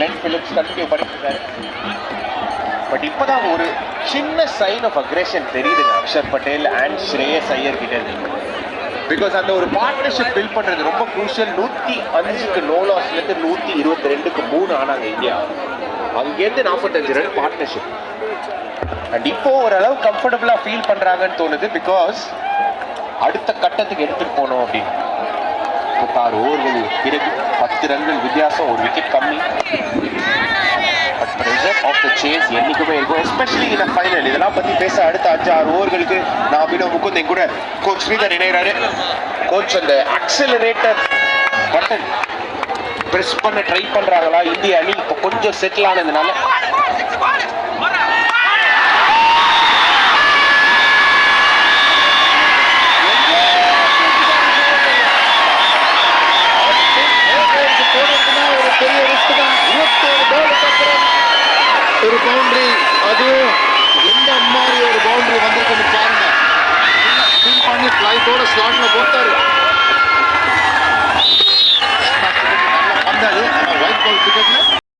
Glenn Phillips continue பண்ணிட்டு but இப்போதான் ஒரு சின்ன சைன் ஆஃப் அக்ரேஷன் தெரியுதுங்க அக்ஷர் பட்டேல் அண்ட் ஸ்ரேயஸ் ஐயர் கிட்ட இருந்து. பிகாஸ் அந்த ஒரு பார்ட்னர்ஷிப் பில்ட் பண்ணுறது ரொம்ப குரூஷியல் நூற்றி அஞ்சுக்கு நோ லாஸ்லேருந்து நூற்றி இருபத்தி ரெண்டுக்கு மூணு ஆனாங்க இந்தியா. அங்கேருந்து நாற்பத்தஞ்சு ரன் பார்ட்னர்ஷிப் அண்ட் இப்போ ஓரளவு கம்ஃபர்டபுளாக ஃபீல் பண்ணுறாங்கன்னு தோணுது பிகாஸ் அடுத்த கட்டத்துக்கு எடுத்துகிட்டு போனோம் அப்படின்னு. முப்பத்தாறு ஓவர்கள் பிறகு பத்து ரன்கள் வித்தியாசம் ஒரு விக்கெட் கம்மி. But pressure of the chase என்றைக்குமே இருக்கும் எஸ்பெஷலி இந்த ஃபைனல் இதெல்லாம் பற்றி பேச அடுத்த அஞ்சு ஆறு ஓவர்களுக்கு நான் அபினவ் முகுந்த் கூட கோச் ஸ்ரீதர் இணைகிறாரு கோச் அந்த அக்சலரேட்டர் பட்டன் ப்ரெஸ் பண்ண ட்ரை பண்ணுறாங்களா இந்திய அணி இப்போ கொஞ்சம் செட்டில் ஆனதுனால பவுண்டரி அதுவும் எந்த மாதிரி ஒரு பவுண்டரி வந்திருக்குன்னு பாருங்க. ஸ்பின் பண்ணி ஃபிளைட்டோட ஸ்லாட்ல போட்டாரு. நல்ல பந்தாது ஆனால் பால் கிரிக்கெட்ல